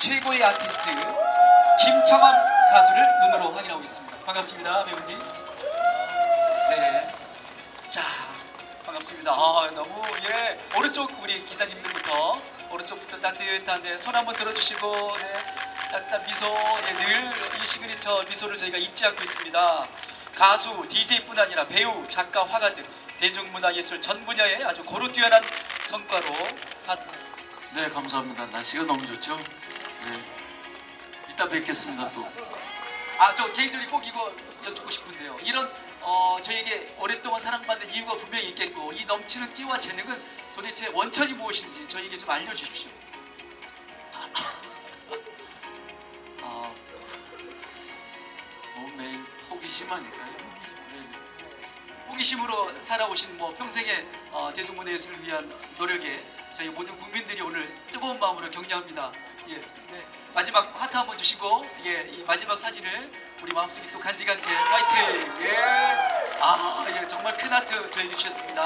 최고의 아티스트 김창완 가수를 눈으로 확인하고 있습니다. 반갑습니다, 배우님. 네. 자, 반갑습니다. 아, 너무 예 오른쪽 우리 기자님들부터 오른쪽부터 따뜻한데 손 한번 들어주시고 네 따뜻한 미소 예, 늘이 시그니처 미소를 저희가 잊지 않고 있습니다. 가수, DJ뿐 아니라 배우, 작가, 화가 등 대중문화예술 전 분야에 아주 고루 뛰어난 성과로 사... 네 감사합니다. 날씨가 너무 좋죠. 네 이따 뵙겠습니다 또. 아, 저 개인적으로 꼭 이거 여쭙고 싶은데요. 이런 어, 저에게 오랫동안 사랑받는 이유가 분명히 있겠고 이 넘치는 끼와 재능은 도대체 원천이 무엇인지 저에게 좀 알려주십시오. 아 너무 매일 호기심하니까요. 네. 호기심으로 살아오신 뭐 평생의 어, 대중문화 예술을 위한 노력에 저희 모든 국민들이 오늘 뜨거운 마음으로 격려합니다. 예, 네. 마지막 하트 한번 주시고 예, 이 마지막 사진을 우리 마음속에 또 간직한 채 화이팅. 예, 아, 예, 정말 큰 하트 저에게 주셨습니다.